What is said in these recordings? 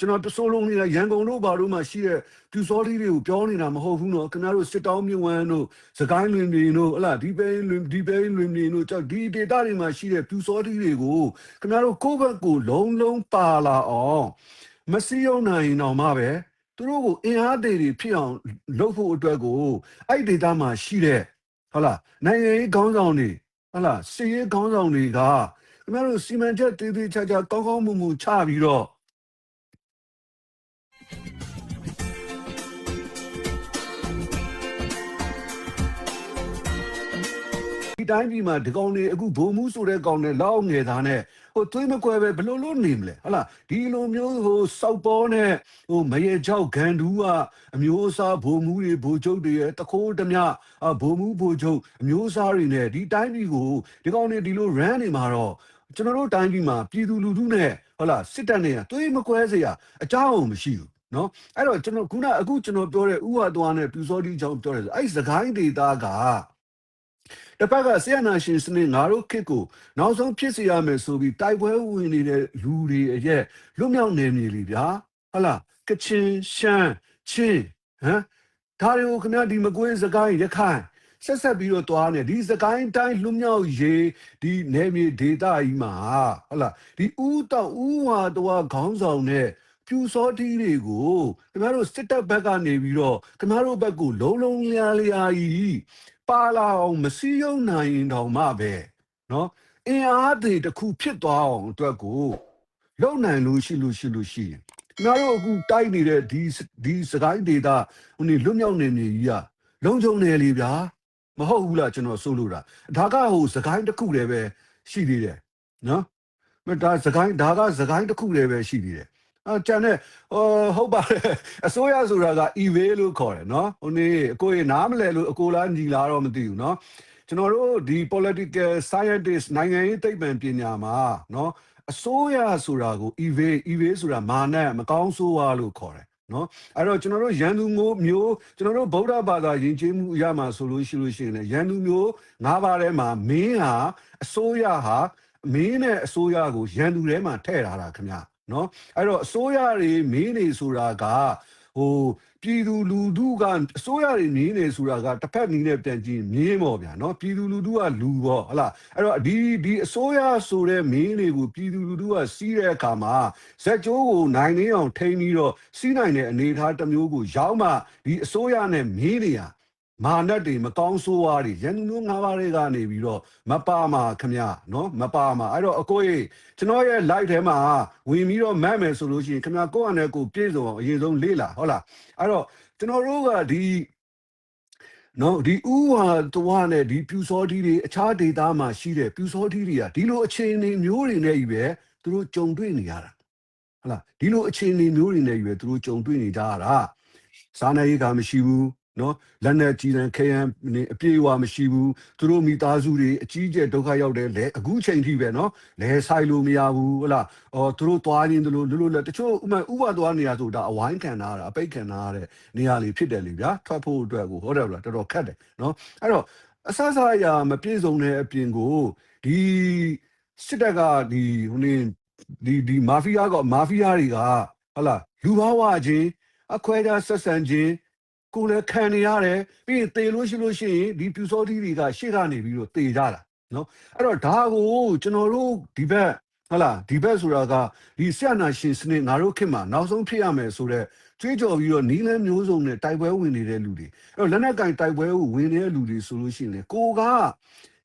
ကျွန်တော်ဆိုလုံးနေတာရန်ကုန်တို့ဘာလို့မှရှိတဲ့ပြူစောတိတွေကိုပြောနေတာမဟုတ်ဘူးနော်ခင်ဗျားတို့စစ်တောင်းမြဝန်းတို့စကိုင်းလွင်ပြည်တို့ဟလာဒီပဲလွင်ဒီပဲလွင်ပြည်တို့ကြောက်ဒီဒေတာတွေမှာရှိတဲ့ပြူစောတိတွေကိုခင်ဗျားတို့ကိုယ့်ဘက်ကိုလုံးလုံးပါလာအောင်မစည်းရုံနိုင်ရင်တော့မှပဲသူတို့ကိုအင်အားတွေတွေဖြစ်အောင်လုပ်ဖို့အတွက်ကိုအဲ့ဒေတာမှာရှိတဲ့ဟုတ်လားနိုင်ငံရေးခေါင်းဆောင်တွေဟုတ်လားစီရေးခေါင်းဆောင်တွေကခင်ဗျားတို့စီမံချက်တည်တည်ချာချာကောင်းကောင်းမွန်မွန်ချပြီးတော့ တိုင်းပြည်မှာဒီကောင်တွေအခုဘုံမှုဆိုတဲ့ကောင်တွေလောက်ငယ်သားနဲ့ဟိုသွေးမကွဲပဲဘလို့လို့နေမလဲဟုတ်လားဒီလိုမျိုးဟိုစောက်ပေါ်နဲ့ဟိုမရေချောက်ဂန်ဒူးကအမျိုးအစားဘုံမှုတွေဘိုလ်ချုပ်တွေရဲ့တခိုးတမျှအဘုံမှုဘိုလ်ချုပ်အမျိုးအစားတွေနဲ့ဒီတိုင်းပြည်ကိုဒီကောင်တွေဒီလို run နေမှာတော့ကျွန်တော်တို့တိုင်းပြည်မှာပြည်သူလူထုနဲ့ဟုတ်လားစစ်တပ်နဲ့သွေးမကွဲစေရအကြောင်းမရှိဘူးနော်အဲ့တော့ကျွန်တော်ခုနအခုကျွန်တော်ပြောတဲ့ဥဟာသွားနဲ့ပြူစောတိအကြောင်းပြောတယ်ဆိုအဲ့ဒီစကိုင်းဒေတာက တစ်ဖက်ကဆီယနာရှင်စနစ်ငါတို့ခစ်ကိုနောက်ဆုံးဖြစ်စေရမယ်ဆိုပြီးတိုက်ပွဲဝင်နေတဲ့လူတွေရဲ့လွတ်မြောက်နေမြေလीဗျာဟုတ်လားကချင်ရှမ်းချင်းဟမ်ဒါတွေကိုခင်ဗျားဒီမကွေးစကိုင်းရခိုင်ဆက်ဆက်ပြီးတော့တွားနေဒီစကိုင်းတိုင်းလွတ်မြောက်ရေးဒီနေမြေဒေတာကြီးမှာဟုတ်လားဒီဥတောက်ဥဝါတော်ခေါင်းဆောင်နဲ့ပြူစောတီးတွေကိုခင်ဗျားတို့စစ်တပ်ဘက်ကနေပြီးတော့ခင်ဗျားတို့ဘက်ကိုလုံးလုံးလျားလျားကြီး ပါလာအောင်မစည်းရုံးနိုင်ရင်တောင်မှပဲနော်အင်အားတွေတစ်ခုဖြစ်သွားအောင်အတွက်ကိုလုံနိုင်လို့ရှိလို့ရှိလို့ရှိရင်ငါတို့အခုတိုက်နေတဲ့ဒီဒီစကိုင်းဒေတာဟိုနေလွတ်မြောက်နေနေကြီးကလုံခြုံနေလေဗျာမဟုတ်ဘူးလားကျွန်တော်ဆိုလို့တာဒါကဟိုစကိုင်းတစ်ခုတည်းပဲရှိသေးတယ်နော်မဒါစကိုင်းဒါကစကိုင်းတစ်ခုတည်းပဲရှိသေးတယ် အော်ကျန်တဲ့ဟိုဟုတ်ပါတယ်အစိုးရဆိုတာက evade လို့ခေါ်တယ်နော်ဟိုနေ့အကိုရေနားမလဲလို့အကိုလားညီလားတော့မသိဘူးနော်ကျွန်တော်တို့ဒီ political scientist နိုင်ငံရေးသိပ္ပံပညာမှာနော်အစိုးရဆိုတာကို evade evade ဆိုတာမာနမကောင်းဆိုးဝါလို့ခေါ်တယ်နော်အဲ့တော့ကျွန်တော်တို့ရန်သူမျိုးမျိုးကျွန်တော်တို့ဗုဒ္ဓဘာသာယဉ်ကျေးမှုအရမှာဆိုလို့ရှိလို့ရှိရင်လည်းရန်သူမျိုး၅ပါးထဲမှာမင်းဟာအစိုးရဟာမင်းနဲ့အစိုးရကိုရန်သူထဲမှာထည့်ထားတာခင်ဗျာ နော်အဲ့တော့အစိုးရတွေမင်းနေဆိုတာကဟိုပြည်သူလူထုကအစိုးရတွေမင်းနေဆိုတာကတစ်ဖက်နီးနဲ့ပြန်ကြည့်မြင်းပေါ့ဗျာနော်ပြည်သူလူထုကလူပေါ့ဟလားအဲ့တော့ဒီဒီအစိုးရဆိုတဲ့မင်းတွေကိုပြည်သူလူထုကစီးတဲ့အခါမှာဇက်ကျိုးကိုနိုင်နေအောင်ထိန်းပြီးတော့စီးနိုင်တဲ့အနေအထားတစ်မျိုးကိုရောက်မှဒီအစိုးရနဲ့မင်းတွေက မာနတ်တွေမကောင်းဆိုးဝါးတွေရန်သူမျိုးငါးပါးတွေကနေပြီးတော့မပါမှာခမရနော်မပါမှာအဲ့တော့အကိုကြီးကျွန်တော်ရဲ့ live ထဲမှာဝင်ပြီးတော့မတ်မယ်ဆိုလို့ရှိရင်ခမရကိုယ့်အနေကိုပြည့်စုံအောင်အရင်ဆုံးလေ့လာဟုတ်လားအဲ့တော့ကျွန်တော်တို့ကဒီနော်ဒီဥဟာသွားနဲ့ဒီပြူစောတီတွေအခြားဒေတာမှာရှိတဲ့ပြူစောတီတွေကဒီလိုအခြေအနေမျိုးတွေနဲ့ကြီးပဲသူတို့ကြုံတွေ့နေရတာဟုတ်လားဒီလိုအခြေအနေမျိုးတွေနဲ့ကြီးပဲသူတို့ကြုံတွေ့နေကြရတာစားနေရေးကမရှိဘူး နော်လက်နဲ့ကြီးတဲ့ခရမ်းနေအပြေအဝမရှိဘူးသူတို့မိသားစုတွေအကြီးကျယ်ဒုက္ခရောက်တယ်လဲအခုချိန်ထိပဲနော်လဲဆိုင်လို့မရဘူးဟလားအော်သူတို့သွားရင်းသူတို့လွတ်လွတ်လပ်တချို့ဥမာဥပသွားနေရဆိုဒါအဝိုင်းခံတာအပိတ်ခံတာတဲ့နေရာလေးဖြစ်တယ်လေဗျာထွက်ဖို့အတွက်ကိုဟုတ်တယ်ဗလားတော်တော်ခက်တယ်နော်အဲ့တော့အဆဆအရာမပြည့်စုံတဲ့အပြင်ကိုဒီစစ်တပ်ကဒီဟိုနေဒီဒီမာဖီးယားကမာဖီးယားတွေကဟုတ်လားလူဘာဝချင်းအခွဲခြားဆက်ဆံခြင်း ကိုယ်လည်းခံနေရတယ်ပြီးရင်တေလို့ရှိလို့ရှိရင်ဒီပြူစောတီတွေကရှေ့ကနေပြီးတော့တေကြတာနော်အဲ့တော့ဒါကိုကျွန်တော်တို့ဒီဘက်ဟုတ်လားဒီဘက်ဆိုတာကဒီဆရာနာရှင်စနစ်ငါတို့ခေတ်မှာနောက်ဆုံးဖြစ်ရမယ်ဆိုတော့ကြွေးကြော်ပြီးတော့နီးလန်းမျိုးစုံနဲ့တိုက်ပွဲဝင်နေတဲ့လူတွေအဲ့တော့လက်နက်ကင်တိုက်ပွဲကိုဝင်နေတဲ့လူတွေဆိုလို့ရှိရင်လေကိုက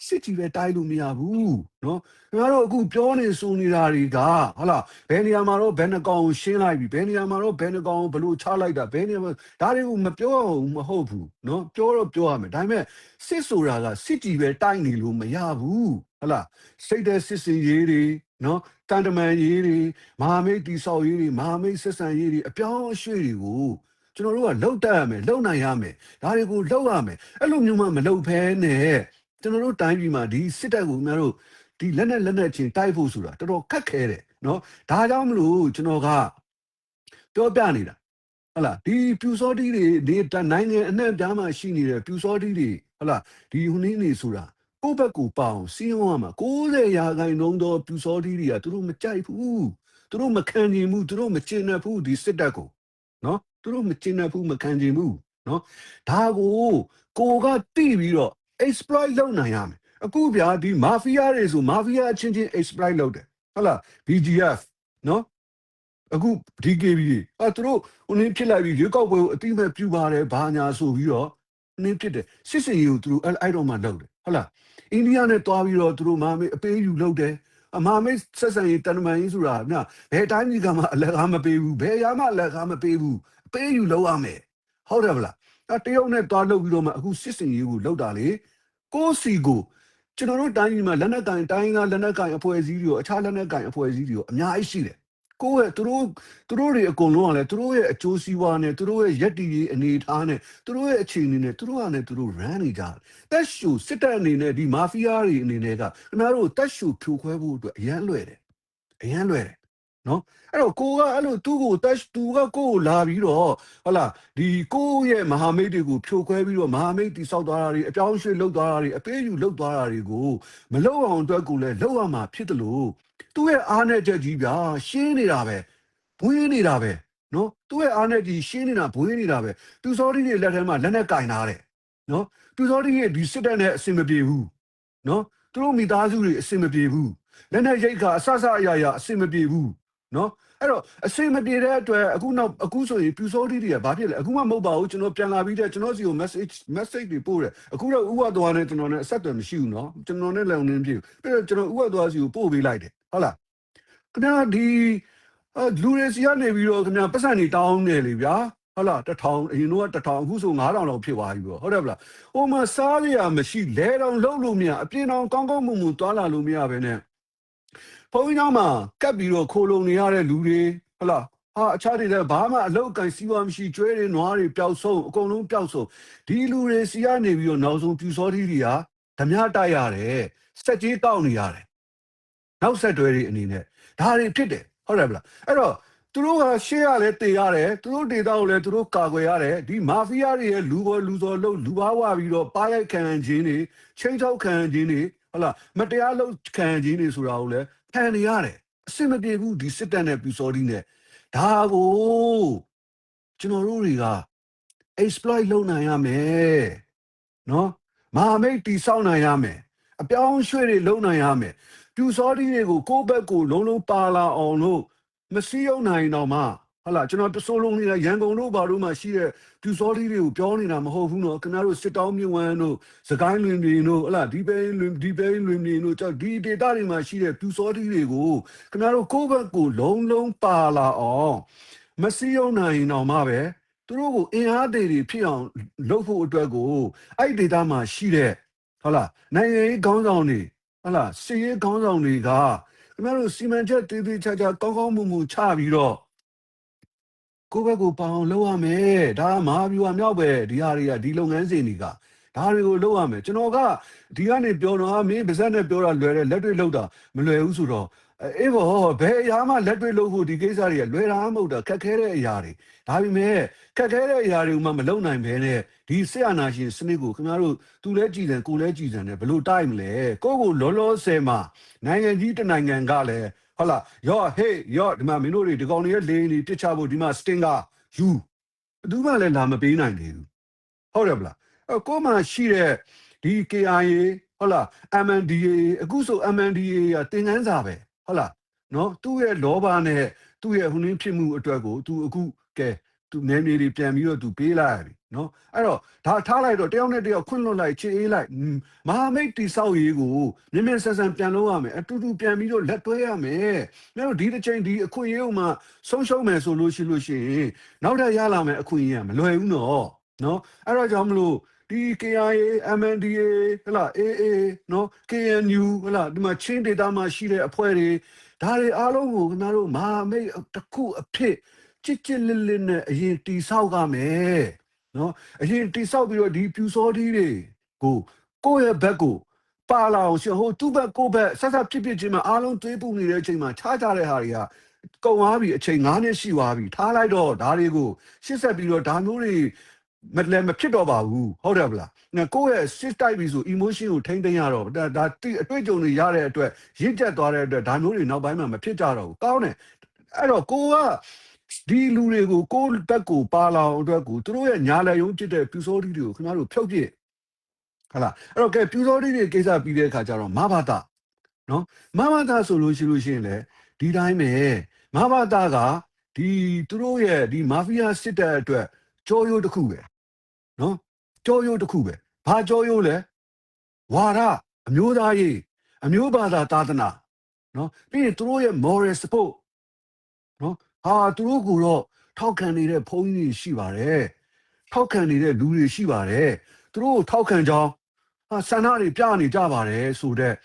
စစ်ကြီးပဲတိုက်လို့မရဘူးနော်ခင်ဗျားတို့အခုပြောနေဆိုနေတာတွေကဟုတ်လားဘယ်နေရာမှာတော့ဘယ်နှကောင်ကိုရှင်းလိုက်ပြီဘယ်နေရာမှာတော့ဘယ်နှကောင်ကိုဘလို့ချလိုက်တာဘယ်နေရာမှာဒါတွေကိုမပြောအောင်မဟုတ်ဘူးနော်ပြောတော့ပြောရမယ်ဒါပေမဲ့စစ်ဆိုတာကစစ်ကြီးပဲတိုက်နေလို့မရဘူးဟုတ်လားစိတ်တဲ့စစ်စင်ရေးတွေနော်တန်တမန်ရေးတွေမဟာမိတ်တိဆောက်ရေးတွေမဟာမိတ်ဆက်ဆံရေးတွေအပြောင်းအရွှေ့တွေကိုကျွန်တော်တို့ကလှုပ်တတ်ရမယ်လှုပ်နိုင်ရမယ်ဒါတွေကိုလှုပ်ရမယ်အဲ့လိုမျိုးမှမလှုပ်ဖဲနဲ့ ကျွန်တော်တို့တိုင်းပြည်မှာဒီစစ်တပ်ကိုခင်ဗျားတို့ဒီလက်နဲ့လက်နဲ့ချင်းတိုက်ဖို့ဆိုတာတော်တော်ခက်ခဲတယ်နော်ဒါကြောင့်မလို့ကျွန်တော်ကပြောပြနေတာဟုတ်လားဒီပြူစောတီတွေဒီနိုင်ငံအနှံ့ပြားမှာရှိနေတဲ့ပြူစောတီတွေဟုတ်လားဒီဟိုနည်းနေဆိုတာကိုယ့်ဘက်ကိုပအောင်စီးရုံးရမှာ60ရာခိုင်နှုန်းသောပြူစောတီတွေကသူတို့မကြိုက်ဘူးသူတို့မခံကျင်ဘူးသူတို့မကျင်တဲ့ဘူးဒီစစ်တပ်ကိုနော်သူတို့မကျင်တဲ့ဘူးမခံကျင်ဘူးနော်ဒါကိုကိုကတိပြီးတော့ exploit လုပ်နိုင်ရမယ်အခုဗျာဒီ mafia တွေဆို mafia အချင်းချင်း exploit လုပ်တယ်ဟုတ်လား BGF နော်အခု DKB အဲသူတို့ဟိုနင်းဖြစ်လိုက်ပြီးရွေးကောက်ပွဲကိုအတိအမဲ့ပြုပါတယ်ဘာညာဆိုပြီးတော့နင်းဖြစ်တယ်စစ်စင်ကြီးကိုသူတို့အဲ့အဲ့တော့မှလုပ်တယ်ဟုတ်လားအိန္ဒိယနဲ့တွားပြီးတော့သူတို့မဟာမိတ်အပေးယူလုပ်တယ်အမဟာမိတ်ဆက်ဆံရေးတန်တမန်ကြီးဆိုတာညဘယ်တိုင်းကြီးကမှအလက်ကားမပေးဘူးဘယ်ရာမှအလက်ကားမပေးဘူးအပေးယူလုပ်ရမယ်ဟုတ်တယ်ဗလားအဲတရုတ်နဲ့တွားလုပ်ပြီးတော့မှအခုစစ်စင်ကြီးကိုလုပ်တာလေ ကိုယ့်စီကိုကျွန်တော်တို့တိုင်းပြည်မှာလက်နက်ကင်တိုင်းသားလက်နက်ကင်အဖွဲ့အစည်းတွေရောအခြားလက်နက်ကင်အဖွဲ့အစည်းတွေရောအများကြီးရှိတယ်ကိုယ့်ရဲ့သူတို့သူတို့တွေအကုန်လုံးကလည်းသူတို့ရဲ့အကျိုးစီးပွားနဲ့သူတို့ရဲ့ယက်တီရေးအနေအထားနဲ့သူတို့ရဲ့အခြေအနေနဲ့သူတို့ကလည်းသူတို့ run နေကြတယ်တက်ရှူစစ်တပ်အနေနဲ့ဒီမာဖီးယားတွေအနေနဲ့ကခင်ဗျားတို့တက်ရှူဖြိုခွဲဖို့အတွက်အရန်လွယ်တယ်အရန်လွယ်တယ် နော်အဲ့တော့ကိုကအဲ့လိုသူ့ကိုတက်သူကကိုကိုလာပြီးတော့ဟုတ်လားဒီကိုရဲ့မဟာမိတ်တွေကိုဖြိုခွဲပြီးတော့မဟာမိတ်တိဆောက်သွားတာတွေအပြောင်းအရွှေ့လုပ်သွားတာတွေအပေးယူလုပ်သွားတာတွေကိုမလုပ်အောင်အတွက်ကိုလည်းလုပ်ရမှာဖြစ်တယ်လို့သူ့ရဲ့အားနဲ့ချက်ကြီးဗျာရှင်းနေတာပဲဘွေးနေတာပဲနော်သူ့ရဲ့အားနဲ့ကြီးရှင်းနေတာဘွေးနေတာပဲသူစောတိတွေလက်ထဲမှာလက်နဲ့ကင်ထားတယ်နော်သူစောတိရဲ့ဒီစစ်တပ်နဲ့အဆင်မပြေဘူးနော်သူတို့မိသားစုတွေအဆင်မပြေဘူးလက်နဲ့ရိတ်ခါအဆဆအရာရာအဆင်မပြေဘူး နော်အဲ့တော့အစိမပြေတဲ့အတွက်အခုနောက်အခုဆိုရင်ပြူစောတိတွေကဘာဖြစ်လဲအခုမှမဟုတ်ပါဘူးကျွန်တော်ပြန်လာပြီးတဲ့ကျွန်တော်စီကို message message တွေပို့တယ်အခုတော့ဥဝသွားနဲ့ကျွန်တော်နဲ့အဆက်အသွယ်မရှိဘူးနော်ကျွန်တော်နဲ့လည်းဝင်ပြည့်ပြီးတော့ကျွန်တော်ဥဝသွားစီကိုပို့ပေးလိုက်တယ်ဟုတ်လားခင်ဗျာဒီလူတွေစီကနေပြီးတော့ခင်ဗျာပတ်စံတွေတောင်းနေလေဗျာဟုတ်လားတထောင်အရင်တော့တထောင်အခုဆို9000လောက်ဖြစ်သွားပြီပေါ့ဟုတ်တယ်ဗလားဟိုမှာစားရရမရှိလဲတောင်လုံးလို့မရအပြင်တောင်ကောင်းကောင်းမွန်မွန်သွားလာလို့မရပဲနဲ့ ဘုန်းကြီးကျောင်းမှာကပ်ပြီးတော့ခိုးလုံနေရတဲ့လူတွေဟုတ်လားဟာအခြားတွေလည်းဘာမှအလောက်အကန်စီးပွားမရှိကျွဲတွေနွားတွေပျောက်ဆုံးအကုန်လုံးပျောက်ဆုံးဒီလူတွေစီကနေပြီးတော့နောက်ဆုံးပြူစောတိတွေကဓမြတိုက်ရတယ်စက်ကြီးကောက်နေရတယ်နောက်ဆက်တွဲတွေအနေနဲ့ဒါတွေဖြစ်တယ်ဟုတ်တယ်ဗလားအဲ့တော့သူတို့ကရှေ့ရလဲတေရတယ်သူတို့ဒေတာကိုလည်းသူတို့ကာကွယ်ရတယ်ဒီမာဖီးယားတွေရဲ့လူပေါ်လူစော်လုံးလူဘာဝပြီးတော့ပါရိုက်ခံခြင်းတွေချိန်ချောက်ခံခြင်းတွေဟုတ်လားမတရားလုပ်ခံခြင်းတွေဆိုတာကိုလည်း ခံနေရတယ်အစင်မပြေဘူးဒီစစ်တပ်နဲ့ပြူစောတိနဲ့ဒါကိုကျွန်တော်တို့တွေက exploit လုပ်နိုင်ရမယ်နော်မဟာမိတ်တီဆောက်နိုင်ရမယ်အပြောင်းအရွှေ့တွေလုပ်နိုင်ရမယ်ပြူစောတိတွေကိုကိုယ့်ဘက်ကိုလုံးလုံးပါလာအောင်လို့မစည်းရုံနိုင်တော့မှ ဟာလာကျွန်တော်တဆိုးလုံးနေတာရန်ကုန်တို့ဘာတို့မှရှိတဲ့ပြူစောတိတွေကိုပြောနေတာမဟုတ်ဘူးနော်ခင်ဗျားတို့စစ်တောင်းမြဝန်းတို့စကိုင်းလွင်တွေတို့ဟလာဒီပဲလွင်ဒီပဲလွင်တွေတို့ကြောက်ဒီဒေတာတွေမှာရှိတဲ့ပြူစောတိတွေကိုခင်ဗျားတို့ကိုယ့်ဘက်ကိုလုံးလုံးပါလာအောင်မစည်းရုံနိုင်တော့မှပဲသူတို့ကိုအင်အားတွေဖြစ်အောင်လုပ်ဖို့အတွက်ကိုအဲ့ဒေတာမှာရှိတဲ့ဟုတ်လားနိုင်ငံရေးခေါင်းဆောင်တွေဟုတ်လားစီရေးခေါင်းဆောင်တွေကခင်ဗျားတို့စီမံချက်တည်တည်ချာချာကောင်းကောင်းမွန်မွန်ချပြီးတော့ ကိုယ့်ဘက်ကိုပအောင်လုပ်ရမယ်ဒါကမဟာဗျူဟာမြောက်ပဲဒီဟာတွေကဒီလုပ်ငန်းစဉ်တွေကဒါတွေကိုလုပ်ရမယ်ကျွန်တော်ကဒီကနေပြောတော့ဟာမင်းပါဇက်နဲ့ပြောတာလွယ်တယ်လက်တွေ့လုပ်တာမလွယ်ဘူးဆိုတော့အေးဘောဘယ်အရာမှလက်တွေ့လုပ်ဖို့ဒီကိစ္စတွေကလွယ်တာမဟုတ်တာခက်ခဲတဲ့အရာတွေဒါပေမဲ့ခက်ခဲတဲ့အရာတွေမှမလုပ်နိုင်ဘဲနဲ့ဒီဆက်အနာရှင်စနစ်ကိုခင်ဗျားတို့သူလဲကြည်တယ်ကိုလဲကြည်တယ်နဲ့ဘလို့တိုက်မလဲကိုကိုလောလောဆယ်မှာနိုင်ငံကြီးတစ်နိုင်ငံကလည်း ဟုတ်လားရော့ဟေးရော့ဒီမှာမင်းတို့တွေဒီကောင်တွေရဲ့လေနေပြစ်ချဖို့ဒီမှာစတင်ကယူဘယ်သူမှလည်းလာမပေးနိုင်သေးဘူးဟုတ်တယ်ဗလားအဲကိုမှရှိတဲ့ဒီ KIA ဟုတ်လား MNDA အခုဆို MNDA ကတင်ငန်းစာပဲဟုတ်လားနော်သူ့ရဲ့လောဘနဲ့သူ့ရဲ့ဟိုနင်းဖြစ်မှုအတွက်ကိုသူအခုကဲ သူနေနေတွေပြန်ပြီးတော့သူပေးလိုက်ရပြီနော်အဲ့တော့ဒါထားလိုက်တော့တယောက်နဲ့တယောက်ခွင့်လွှတ်လိုက်ချေအေးလိုက်မဟာမိတ်တိဆောက်ရေးကိုမြင်မြင်ဆန်ဆန်ပြန်လုပ်ရမယ်အတူတူပြန်ပြီးတော့လက်တွဲရမယ်။ကျွန်တော်ဒီတစ်ချိန်ဒီအခွင့်အရေးဥမှာဆုံးရှုံးမယ်ဆိုလို့ရှိလို့ရှိရင်နောက်ထပ်ရလာမယ်အခွင့်အရေးကမလွယ်ဘူးနော်။နော်အဲ့တော့ကြောင့်မလို့ဒီ KIA MNDA ဟလာ AA နော် KNU ဟလာဒီမှာချင်းဒေတာမှာရှိတဲ့အဖွဲ့တွေဒါတွေအားလုံးကိုခင်ဗျားတို့မဟာမိတ်တစ်ခုအဖြစ် ချစ်ချစ်လစ်လစ်နဲ့အရင်တီဆောက်ကမယ်နော်အရင်တီဆောက်ပြီးတော့ဒီပြူစောတီးတွေကိုကိုယ့်ရဲ့ဘက်ကိုပါလာအောင်ရှင်ဟိုသူ့ဘက်ကိုယ့်ဘက်ဆက်ဆက်ဖြစ်ဖြစ်ချင်းမှာအားလုံးသွေးပူနေတဲ့အချိန်မှာခြားကြတဲ့ဟာတွေကကုံသွားပြီအချိန်9နှစ်ရှိသွားပြီထားလိုက်တော့ဒါတွေကိုရှစ်ဆက်ပြီးတော့ဒါမျိုးတွေမလည်းမဖြစ်တော့ပါဘူးဟုတ်တယ်ဗလားငါကိုယ့်ရဲ့ shift type ပြီးဆို emotion ကိုထိမ့်သိမ်းရတော့ဒါဒါတိအတွေ့အကြုံတွေရတဲ့အတွက်ရင့်ကျက်သွားတဲ့အတွက်ဒါမျိုးတွေနောက်ပိုင်းမှာမဖြစ်ကြတော့ဘူးကောင်းတယ်အဲ့တော့ကိုက ဒီလူတွေကိုကိုတက်ကိုပါလာအောင်အတွက်ကိုသူတို့ရဲ့ညာလက်ယုံဖြစ်တဲ့ပြူစောတိတွေကိုခင်ဗျားတို့ဖြုတ်ပြစ်ဟတ်လားအဲ့တော့ကဲပြူစောတိတွေကိစ္စပြီးတဲ့အခါကျတော့မဘာသာနော်မဘာသာဆိုလို့ရှိလို့ရှိရင်လေဒီတိုင်းပဲမဘာသာကဒီသူတို့ရဲ့ဒီမာဖီးယားစစ်တပ်အတွက်ကြောရိုးတစ်ခုပဲနော်ကြောရိုးတစ်ခုပဲဘာကြောရိုးလဲဝါရအမျိုးသားရေးအမျိုးဘာသာသာသနာနော်ပြီးရင်သူတို့ရဲ့ moral support နော် ဟာသူတို့ကတော့ထောက်ခံနေတဲ့ဘုန်းကြီးတွေရှိပါတယ်ထောက်ခံနေတဲ့လူတွေရှိပါတယ်သူတို့ကိုထောက်ခံကြောင်းဟာဆန္ဒတွေပြနေကြပါတယ်ဆိုတော့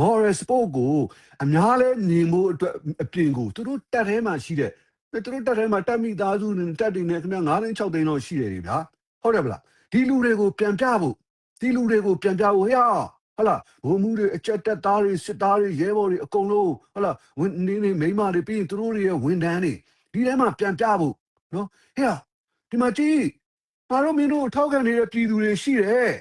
moral support ကိုအများလဲမြင်ဖို့အတွက်အပြင်ကိုသူတို့တက်ထဲမှာရှိတဲ့သူတို့တက်ထဲမှာတက်မိသားစုနဲ့တက်တွေနဲ့ခင်ဗျ9သိန်း6သိန်းတော့ရှိတယ်လေဗျာဟုတ်တယ်ဗလားဒီလူတွေကိုပြန်ပြဖို့ဒီလူတွေကိုပြန်ပြဖို့ဟဲ့ ဟလာဘုံမှုတွေအချက်တက်သားတွေစစ်သားတွေရဲဘော်တွေအကုန်လုံးဟလာဝန်နေနေမိန်းမတွေပြီးရင်သူတို့တွေရဲ့ဝန်ထမ်းတွေဒီထဲမှာပြန်ပြဖို့နော်ဟဲ့ဒီမှာကြည့်ငါတို့မင်းတို့ထောက်ခံနေတဲ့ပြည်သူတွေရှိတယ်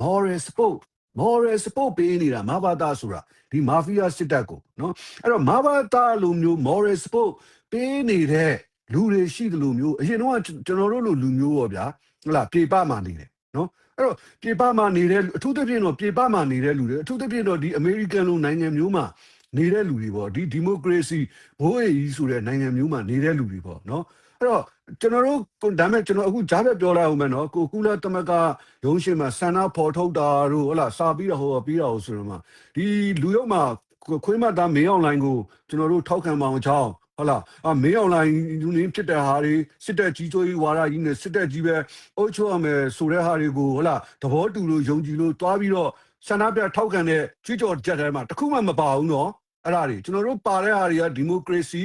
moral support moral support ပေးနေတာမဘာသာဆိုတာဒီမာဖီးယားစစ်တပ်ကိုနော်အဲ့တော့မဘာသာလိုမျိုး moral support ပေးနေတဲ့လူတွေရှိတယ်လို့မျိုးအရင်တော့ကျွန်တော်တို့လိုလူမျိုးပေါ့ဗျာဟုတ်လားပြေပမှာနေတယ်နော် အဲ့တော့ပြေပမှာနေတဲ့လူအထူးသဖြင့်တော့ပြေပမှာနေတဲ့လူတွေအထူးသဖြင့်တော့ဒီအမေရိကန်လိုနိုင်ငံမျိုးမှာနေတဲ့လူတွေပေါ့ဒီဒီမိုကရေစီဘိုးအေးကြီးဆိုတဲ့နိုင်ငံမျိုးမှာနေတဲ့လူတွေပေါ့နော်အဲ့တော့ကျွန်တော်တို့ကိုဒါမဲ့ကျွန်တော်အခုဂျားဘက်ပြောလိုက်အောင်မယ်နော်ကိုကူလာတမကရုံးရှင်မှာဆန္ဒဖော်ထုတ်တာတို့ဟုတ်လားစာပြီးတော့ဟောပြီးတော့ဆိုတော့မှဒီလူရုံမှာခွေးမသားမေးအောင်လိုင်းကိုကျွန်တော်တို့ထောက်ခံပါအောင်ချောင်း ဟုတ်လားအမေးအောင်လိုင်းယူနေဖြစ်တဲ့ဟာတွေစစ်တပ်ကြီးစိုးကြီးဝါရကြီးနဲ့စစ်တပ်ကြီးပဲအုပ်ချုပ်ရမယ်ဆိုတဲ့ဟာတွေကိုဟုတ်လားသဘောတူလို့ယုံကြည်လို့တွားပြီးတော့ဆန္ဒပြထောက်ခံတဲ့ကြွကြော်ကြက်ထဲမှာတခုမှမပါဘူးနော်အဲ့ဒါတွေကျွန်တော်တို့ပါတဲ့ဟာတွေကဒီမိုကရေစီ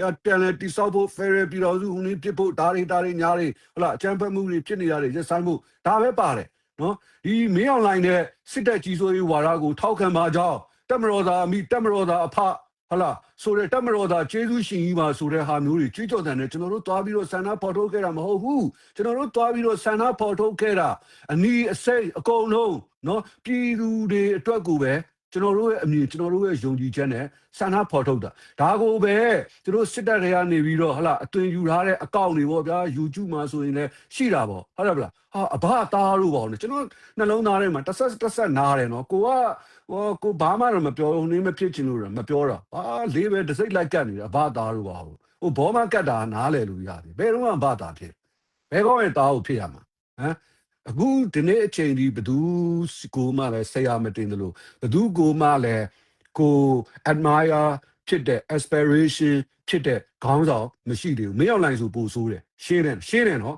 ရတယ်လေတိဆောက်ဖို့ဖယ်ရပြည်တော်စုဟိုနေပြဖို့ဒါတွေဒါတွေညာတွေဟုတ်လားအကြမ်းဖက်မှုတွေဖြစ်နေတာတွေရက်ဆိုင်မှုဒါပဲပါတယ်နော်ဒီမင်းအွန်လိုင်းနဲ့စစ်တပ်ကြီးစိုးရေးဝါဒကိုထောက်ခံပါကြောင်းတက်မတော်သာအမိတက်မတော်သာအဖ ဟလာဆိုတဲ့တက်မတော်သာကျေးဇူးရှင်ကြီးပါဆိုတဲ့ဟာမျိုးတွေကြွကြော်တယ်နဲ့ကျွန်တော်တို့သွားပြီးတော့ဆန္ဒဖော်ထုတ်ခဲ့တာမဟုတ်ဘူးကျွန်တော်တို့သွားပြီးတော့ဆန္ဒဖော်ထုတ်ခဲ့တာအနီးအစိတ်အကုန်လုံးနော်ပြည်သူတွေအတွက်ကိုပဲကျွန်တော်တို့ရဲ့အမြင်ကျွန်တော်တို့ရဲ့ယုံကြည်ချက်နဲ့ဆန္ဒဖော်ထုတ်တာဒါကိုပဲသူတို့စစ်တပ်တွေကနေပြီးတော့ဟလာအသွင်ယူထားတဲ့အကောင့်တွေပေါ့ဗျာ YouTube မှာဆိုရင်လည်းရှိတာပေါ့ဟုတ်တယ်ဗလားဟာအဘသားလို့ပေါ့နော်ကျွန်တော်နှလုံးသားထဲမှာတစ်ဆက်တစ်ဆက်နားတယ်နော်ကိုက ဟောကိုဘာမှတော့မပြောဘူးနေမဖြစ်ချင်လို့တော့မပြောတာဟာလေးပဲတစ်စိတ်လိုက်ကတ်နေတာအဘသားလို့ပါဘူးဟိုဘောမကတ်တာနားလေလို့ရတယ်ဘယ်တော့မှအဘသားဖြစ်ဘယ်ကောင်းရဲ့သားကိုဖြစ်ရမှာဟမ်အခုဒီနေ့အချိန်ဒီဘသူကိုမှလည်းဆရာမတင်တယ်လို့ဘသူကိုမှလည်းကို admire ဖြစ်တဲ့ aspiration ဖြစ်တဲ့ခေါင်းဆောင်မရှိသေးဘူးမရောက်နိုင်ဆိုပို့ဆိုးတယ်ရှင်းတယ်ရှင်းတယ်နော်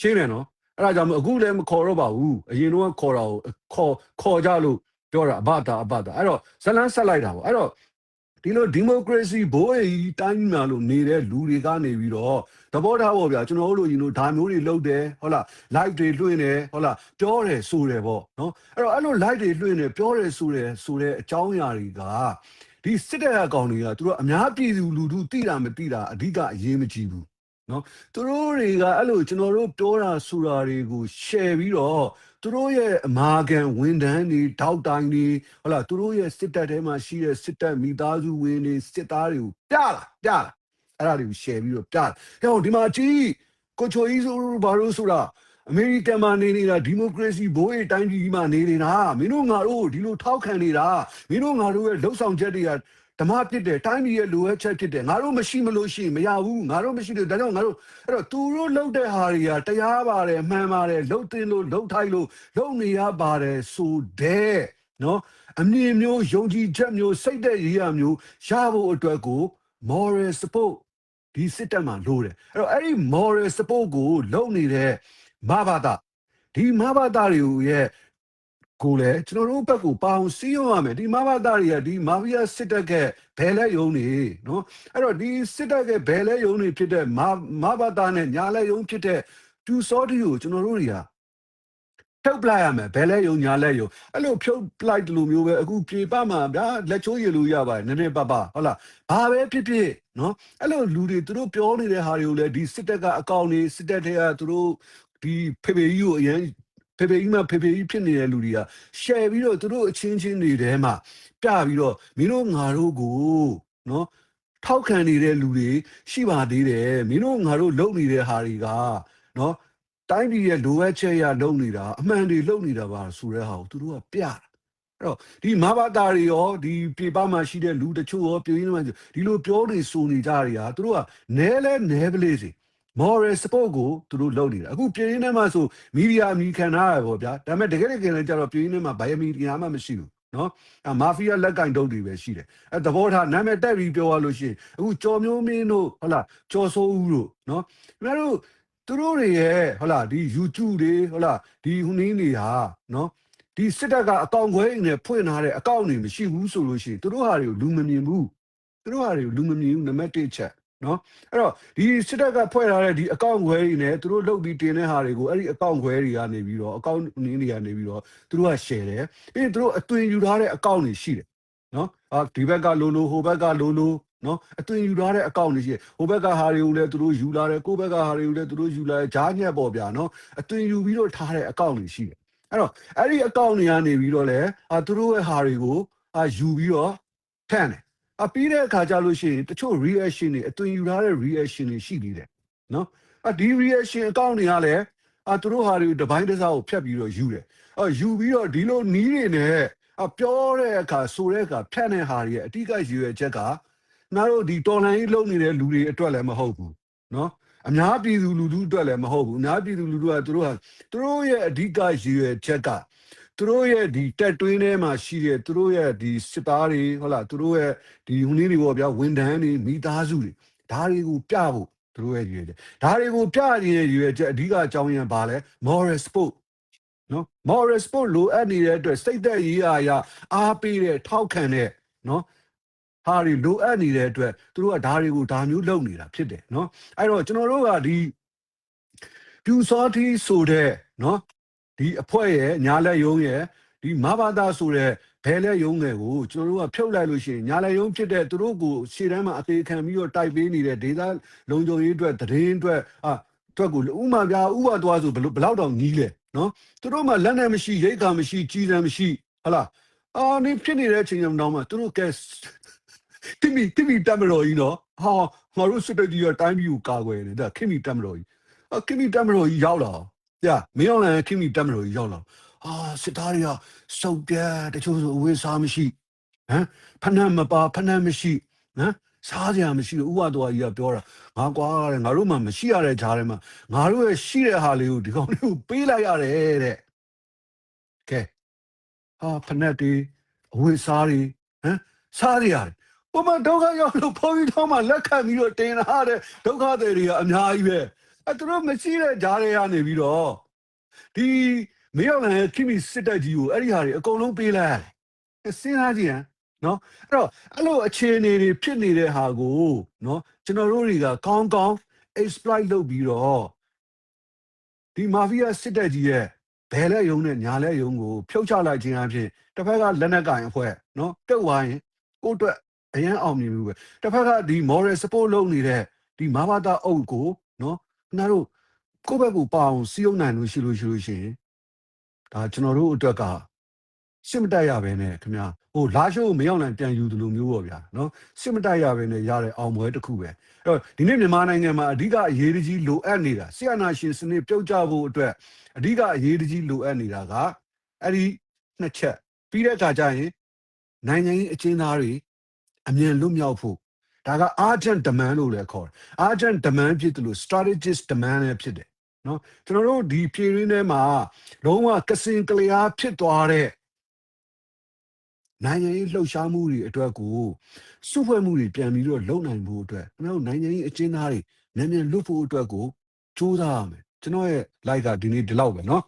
ရှင်းတယ်နော်အဲ့ဒါကြောင့်အခုလည်းမခေါ်တော့ပါဘူးအရင်တော့ခေါ်တာကိုခေါ်ခေါ်ကြလို့ ပြောတာအဘတာအဘတာအဲ့တော့ဇလန်းဆက်လိုက်တာပေါ့အဲ့တော့ဒီလိုဒီမိုကရေစီဘိုးအေးတိုင်းမှာလို့နေတဲ့လူတွေကနေပြီးတော့သဘောထားပေါ့ဗျာကျွန်တော်တို့လိုရင်တို့ဒါမျိုးတွေလုပ်တယ်ဟုတ်လား live တွေလွှင့်တယ်ဟုတ်လားပြောတယ်ဆိုတယ်ပေါ့နော်အဲ့တော့အဲ့လို live တွေလွှင့်တယ်ပြောတယ်ဆိုတယ်ဆိုတဲ့အကြောင်းအရာတွေကဒီစစ်တပ်အကောင်တွေကသူတို့အများပြည်သူလူထုသိတာမသိတာအဓိကအရေးမကြီးဘူး နော်သူတို့တွေကအဲ့လိုကျွန်တော်တို့ပြောတာဆိုတာတွေကို share ပြီးတော့သူတို့ရဲ့အမာခံဝန်ထမ်းတွေတောက်တိုင်းတွေဟုတ်လားသူတို့ရဲ့စစ်တပ်ထဲမှာရှိတဲ့စစ်တပ်မိသားစုဝင်တွေစစ်သားတွေကိုပြလာပြလာအဲ့ဒါတွေကို share ပြီးတော့ပြလာဟဲ့ဟိုဒီမှာကြည့်ကိုချိုကြီးဆိုဘာလို့ဆိုတာအမေရိကန်မှာနေနေတာဒီမိုကရေစီဘိုးအေးတိုင်းပြည်မှာနေနေတာမင်းတို့ငါတို့ဒီလိုထောက်ခံနေတာမင်းတို့ငါတို့ရဲ့လှုပ်ဆောင်ချက်တွေက ဓမ္မဖြစ်တယ်တိုင်းပြည်ရဲ့လိုအပ်ချက်ဖြစ်တယ်ငါတို့မရှိမလို့ရှိရင်မရဘူးငါတို့မရှိလို့ဒါကြောင့်ငါတို့အဲ့တော့သူတို့လှုပ်တဲ့ဟာတွေကတရားပါတယ်မှန်ပါတယ်လှုပ်တင်လို့လှုပ်ထိုက်လို့လှုပ်နေရပါတယ်ဆိုတဲ့နော်အမြင်မျိုးယုံကြည်ချက်မျိုးစိတ်သက်ရေးရမျိုးရဖို့အတွက်ကို moral support ဒီစစ်တပ်မှာလိုတယ်အဲ့တော့အဲ့ဒီ moral support ကို လုပ်နေတဲ့မဘာသာဒီမဘာသာတွေရဲ့ ကိုလည်းကျွန်တော်တို့ဘက်ကိုပါအောင်စီးရုံရမယ်ဒီမဘာသာတွေကဒီမာဖီးယားစစ်တပ်ကဘယ်လဲယုံနေနော်အဲ့တော့ဒီစစ်တပ်ကဘယ်လဲယုံနေဖြစ်တဲ့မမဘာသာနဲ့ညာလဲယုံဖြစ်တဲ့တူစောတီကိုကျွန်တော်တို့တွေကဖြုတ်ပလိုက်ရမယ်ဘယ်လဲယုံညာလဲယုံအဲ့လိုဖြုတ်ပလိုက်တယ်လို့မျိုးပဲအခုပြေပမှာဗျာလက်ချိုးရလို့ရပါတယ်နည်းနည်းပါးပါဟုတ်လားဘာပဲဖြစ်ဖြစ်နော်အဲ့လိုလူတွေသူတို့ပြောနေတဲ့ဟာတွေကိုလည်းဒီစစ်တပ်ကအကောင့်တွေစစ်တပ်တွေကသူတို့ဒီဖေဖေကြီးကိုအရင် ဖေဖေကြီးမှဖေဖေကြီးဖြစ်နေတဲ့လူတွေက share ပြီးတော့သူတို့အချင်းချင်းတွေထဲမှာပြပြီးတော့မင်းတို့ငါတို့ကိုနော်ထောက်ခံနေတဲ့လူတွေရှိပါသေးတယ်မင်းတို့ငါတို့လုပ်နေတဲ့ဟာတွေကနော်တိုင်းပြည်ရဲ့လိုအပ်ချက်ရလုပ်နေတာအမှန်တွေလုပ်နေတာပါဆိုတဲ့ဟာကိုသူတို့ကပြတာအဲ့တော့ဒီမဘာတာတွေရောဒီပြေပမှာရှိတဲ့လူတချို့ရောပြည်ရင်းမှာဒီလိုပြောနေဆိုနေကြတွေဟာသူတို့ကနဲလဲနဲပလေးစီ moral support ကိုသူတို့လုပ်နေတာအခုပြည်ရင်းထဲမှာဆိုမီဒီယာအမိခံထားရပေါ့ဗျာဒါပေမဲ့တကယ်တကယ်လည်းကြတော့ပြည်ရင်းထဲမှာဘိုင်မီဒီယာမှမရှိဘူးနော်အမာဖီးယားလက်ကင်တုပ်တွေပဲရှိတယ်အဲသဘောထားနာမည်တက်ပြီးပြောရလို့ရှိရင်အခုကျော်မျိုးမင်းတို့ဟုတ်လားကျော်စိုးဦးတို့နော်ခင်ဗျားတို့သူတို့တွေရဲ့ဟုတ်လားဒီ YouTube တွေဟုတ်လားဒီဟိုနင်းတွေဟာနော်ဒီစစ်တပ်ကအကောင့်ခွဲနေဖွင့်ထားတဲ့အကောင့်တွေမရှိဘူးဆိုလို့ရှိရင်သူတို့ဟာတွေကိုလူမမြင်ဘူးသူတို့ဟာတွေကိုလူမမြင်ဘူးနံပါတ်1ချက် နော်အဲ့တော့ဒီစစ်တပ်ကဖွဲ့ထားတဲ့ဒီအကောင့်ခွဲတွေနဲ့သူတို့လုတ်ပြီးတင်တဲ့ဟာတွေကိုအဲ့ဒီအကောင့်ခွဲတွေကနေပြီးတော့အကောင့်နင်းတွေကနေပြီးတော့သူတို့က share တယ်ပြီးရင်သူတို့အသွင်ယူထားတဲ့အကောင့်တွေရှိတယ်နော်အာဒီဘက်ကလိုလိုဟိုဘက်ကလိုလိုနော်အသွင်ယူထားတဲ့အကောင့်တွေရှိတယ်ဟိုဘက်ကဟာတွေကိုလည်းသူတို့ယူလာတယ်ကိုယ့်ဘက်ကဟာတွေကိုလည်းသူတို့ယူလာတယ်ဂျားညက်ပေါ့ဗျာနော်အသွင်ယူပြီးတော့ထားတဲ့အကောင့်တွေရှိတယ်အဲ့တော့အဲ့ဒီအကောင့်တွေကနေပြီးတော့လည်းအာသူတို့ရဲ့ဟာတွေကိုအာယူပြီးတော့ထန့်တယ် အပြီးတဲ့အခါကျလို့ရှိရင်တချို့ reaction တွေအသွင်ယူထားတဲ့ reaction တွေရှိနေတယ်နော်အဒီ reaction အကောင့်တွေကလည်းအသူတို့ဟာတွေတပိုင်းတစ်စားကိုဖြတ်ပြီးတော့ယူတယ်အယူပြီးတော့ဒီလိုနီးတွေနဲ့အပြောတဲ့အခါဆိုတဲ့အခါဖြတ်တဲ့ဟာတွေရဲ့အတိတ်ကရည်ရွယ်ချက်ကနားတို့ဒီတော်လိုင်းကြီးလုံနေတဲ့လူတွေအတွက်လည်းမဟုတ်ဘူးနော်အများပြည်သူလူထုအတွက်လည်းမဟုတ်ဘူးအများပြည်သူလူထုကသူတို့ဟာသူတို့ရဲ့အဓိကရည်ရွယ်ချက်က သူတို့ရဲ့ဒီတက်တွင်းထဲမှာရှိတဲ့သူတို့ရဲ့ဒီစစ်သားတွေဟုတ်လားသူတို့ရဲ့ဒီဟိုနည်းတွေပေါ့ဗျာဝန်ထမ်းတွေမိသားစုတွေဒါတွေကိုပြဖို့သူတို့ရဲ့ရည်ရွယ်ချက်ဒါတွေကိုပြနေတဲ့ရည်ရွယ်ချက်အဓိကအကြောင်းရင်းပါလဲ moral support နော် moral support လိုအပ်နေတဲ့အတွက်စိတ်သက်ရေးရာရာအားပေးတဲ့ထောက်ခံတဲ့နော်ဟာတွေလိုအပ်နေတဲ့အတွက်သူတို့ကဒါတွေကိုဒါမျိုးလုပ်နေတာဖြစ်တယ်နော်အဲ့တော့ကျွန်တော်တို့ကဒီပြူစောတီဆိုတဲ့နော် ဒီအဖွဲ့ရဲ့ညာလက်ယုံရဲ့ဒီမဘာသာဆိုတဲ့ဘဲလက်ယုံငယ်ကိုကျွန်တော်တို့ကဖြုတ်လိုက်လို့ရှိရင်ညာလက်ယုံဖြစ်တဲ့သူတို့ကိုရှေ့တန်းမှာအသေးခံပြီးတော့တိုက်ပေးနေတဲ့ဒေသလုံခြုံရေးအတွက်သတင်းအတွက်အာအတွက်ကိုဥမာပြဥပသွားဆိုဘယ်လိုဘယ်လောက်တောင်ကြီးလဲနော်သူတို့မှလက်နဲ့မရှိရိတ်ခါမရှိကြီးစံမရှိဟလာအာနေဖြစ်နေတဲ့အချိန်တောင်မှသူတို့ကဲတိမီတိမီတမတော်ကြီးနော်ဟာငါတို့စစ်တပ်ကြီးကတိုင်းပြည်ကိုကာကွယ်နေတာခင်မီတမတော်ကြီးအခင်မီတမတော်ကြီးရောက်လာ ပြမင်းအောင်လည်းခင်မီတမတော်ကြီးရောက်လာအာစစ်သားတွေကစုပ်ပြဲတချို့ဆိုအဝေးစားမရှိဟမ်ဖဏမပါဖဏမရှိဟမ်စားကြရမရှိလို့ဥပတော်ကြီးကပြောတာငါကွာတဲ့ငါတို့မှမရှိရတဲ့ဂျားထဲမှာငါတို့ရဲ့ရှိတဲ့ဟာလေးကိုဒီကောင်လေးကိုပေးလိုက်ရတယ်တဲ့ကဲဟာဖဏတီအဝေးစားတွေဟမ်စားကြရတယ်ဘုမဒုက္ခရောက်လို့ဘုန်းကြီးတော်မှလက်ခံပြီးတော့တင်လာတဲ့ဒုက္ခတွေတွေကအများကြီးပဲ အဲသူတို့မရှိတဲ့ဂျားတွေကနေပြီးတော့ဒီမင်းအောင်လည်းခိမိစစ်တပ်ကြီးကိုအဲ့ဒီဟာတွေအကုန်လုံးပေးလိုက်ရတယ်စဉ်းစားကြည့်ဟမ်နော်အဲ့တော့အဲ့လိုအခြေအနေတွေဖြစ်နေတဲ့ဟာကိုနော်ကျွန်တော်တို့တွေကကောင်းကောင်း exploit လုပ်ပြီးတော့ဒီမာဖီးယားစစ်တပ်ကြီးရဲ့ဘယ်လဲယုံနဲ့ညာလဲယုံကိုဖြုတ်ချလိုက်ခြင်းအဖြစ်တစ်ဖက်ကလက်နက်ကင်အဖွဲ့နော်တက်ဝိုင်းကိုအတွက်အရန်အောင်မြင်မှုပဲတစ်ဖက်ကဒီ moral support လုပ်နေတဲ့ဒီမာဘာတာအုပ်ကိုနော် ခင်ဗျားတို့ကိုယ့်ဘက်ကိုပအောင်စီးအောင်နိုင်လို့ရှိလို့ရှိလို့ရှိရင်ဒါကျွန်တော်တို့အတွက်ကစစ်မတက်ရပဲနဲ့ခင်ဗျာဟိုလာရှိုးကိုမရောက်နိုင်ပြန်ယူတယ်လို့မျိုးပေါ့ဗျာနော်စစ်မတက်ရပဲနဲ့ရတဲ့အောင်ပွဲတစ်ခုပဲအဲ့တော့ဒီနေ့မြန်မာနိုင်ငံမှာအဓိကအရေးကြီးလိုအပ်နေတာဆီယနာရှင်စနစ်ပြုတ်ကျဖို့အတွက်အဓိကအရေးကြီးလိုအပ်နေတာကအဲ့ဒီနှစ်ချက်ပြီးတဲ့အခါကျရင်နိုင်ငံရေးအကျဉ်းသားတွေအမြန်လွတ်မြောက်ဖို့ ဒါက urgent demand လို့လည်းခေါ်တယ် urgent demand ဖြစ်တယ်လို့ strategist demand လည်းဖြစ်တယ်နော်ကျွန်တော်တို့ဒီပြည်ရင်းထဲမှာလုံးဝကစင်ကလျားဖြစ်သွားတဲ့နိုင်ငံရေးလှုပ်ရှားမှုတွေအတွက်ကိုစုဖွဲ့မှုတွေပြန်ပြီးတော့လုပ်နိုင်ဖို့အတွက်ကျွန်တော်တို့နိုင်ငံရေးအကျဉ်းသားတွေမြန်မြန်လွတ်ဖို့အတွက်ကိုစူးစမ်းရမယ်ကျွန်တော်ရဲ့ like ကဒီနေ့ဒီလောက်ပဲเนาะ